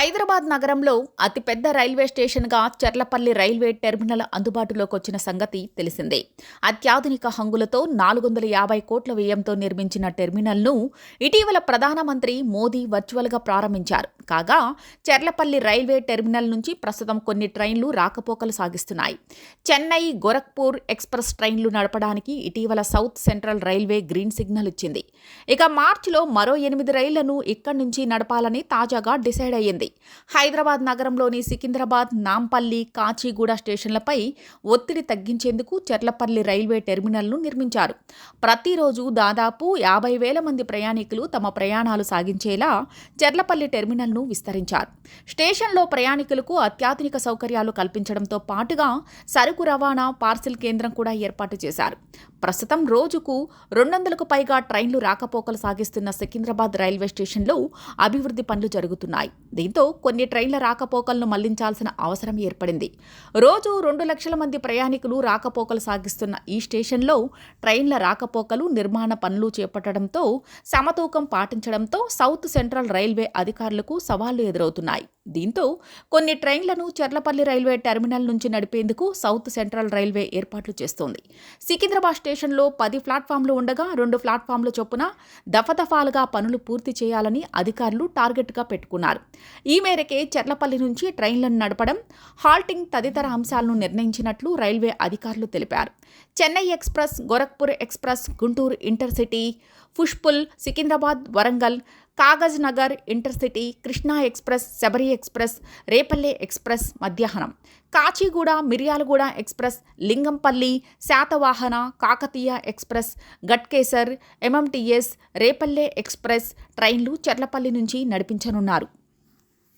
హైదరాబాద్ నగరంలో అతిపెద్ద రైల్వే స్టేషన్గా చెర్లపల్లి రైల్వే టెర్మినల్ అందుబాటులోకి వచ్చిన సంగతి తెలిసిందే. అత్యాధునిక హంగులతో నాలుగు వందల యాభై కోట్ల వ్యయంతో నిర్మించిన టెర్మినల్ను ఇటీవల ప్రధానమంత్రి మోదీ వర్చువల్గా ప్రారంభించారు. కాగా చెర్లపల్లి రైల్వే టెర్మినల్ నుంచి ప్రస్తుతం కొన్ని ట్రైన్లు రాకపోకలు సాగిస్తున్నాయి. చెన్నై గోరఖ్పూర్ ఎక్స్ప్రెస్ ట్రైన్లు నడపడానికి ఇటీవల south central railway green signal ఇచ్చింది. ఇక మార్చిలో మరో ఎనిమిది రైళ్ళను ఇక్కడి నుంచి నడపాలని తాజాగా డిసైడ్ అయ్యింది. హైదరాబాద్ నగరంలోని సికింద్రాబాద్ నాంపల్లి కాచిగూడ స్టేషన్లపై ఒత్తిడి తగ్గించేందుకు చెర్లపల్లి రైల్వే టెర్మినల్ను నిర్మించారు. ప్రతిరోజు దాదాపు యాభై వేల మంది ప్రయాణికులు తమ ప్రయాణాలు సాగించేలా చెర్లపల్లి టెర్మినల్ను విస్తరించారు. స్టేషన్లో ప్రయాణికులకు అత్యాధునిక సౌకర్యాలు కల్పించడంతో పాటుగా సరుకు రవాణా పార్సిల్ కేంద్రం కూడా ఏర్పాటు చేశారు. ప్రస్తుతం రోజుకు రెండు వందలకు పైగా ట్రైన్లు రాకపోకలు సాగిస్తున్న సికింద్రాబాద్ రైల్వే స్టేషన్లో అభివృద్ధి పనులు జరుగుతున్నాయి. దీంతో కొన్ని ట్రైన్ల రాకపోకలను మళ్ళించాల్సిన అవసరం ఏర్పడింది. రోజు రెండు లక్షల మంది ప్రయాణికులు రాకపోకలు సాగిస్తున్న ఈ స్టేషన్లో ట్రైన్ల రాకపోకలు నిర్మాణ పనులు చేపట్టడంతో సమతూకం పాటించడంతో సౌత్ సెంట్రల్ రైల్వే అధికారులకు సవాళ్ళు ఎదురవుతున్నాయి. దీంతో కొన్ని ట్రైన్లను చెర్లపల్లి రైల్వే టెర్మినల్ నుంచి నడిపేందుకు సౌత్ సెంట్రల్ రైల్వే ఏర్పాట్లు చేస్తోంది. సికింద్రాబాద్ స్టేషన్లో పది ప్లాట్ఫామ్లు ఉండగా రెండు ప్లాట్ఫామ్ల చొప్పున దఫదఫాలుగా పనులు పూర్తి చేయాలని అధికారులు టార్గెట్గా పెట్టుకున్నారు. ఈ మేరకే చెర్లపల్లి నుంచి ట్రైన్లను నడపడం హాల్టింగ్ తదితర అంశాలను నిర్ణయించినట్లు రైల్వే అధికారులు తెలిపారు. Chennai express Gorakhpur express Guntur intercity push pull Secunderabad Warangal Kagaznagar intercity Krishna express Sabari express Repalle express మధ్యాహ్నం. Kacheguda Miryalaguda express Lingampalli Satavahana Kakatiya express Ghatkesar MMTS Repalle express ట్రైన్లు చెర్లపల్లి నుంచి నడిపించనున్నారు.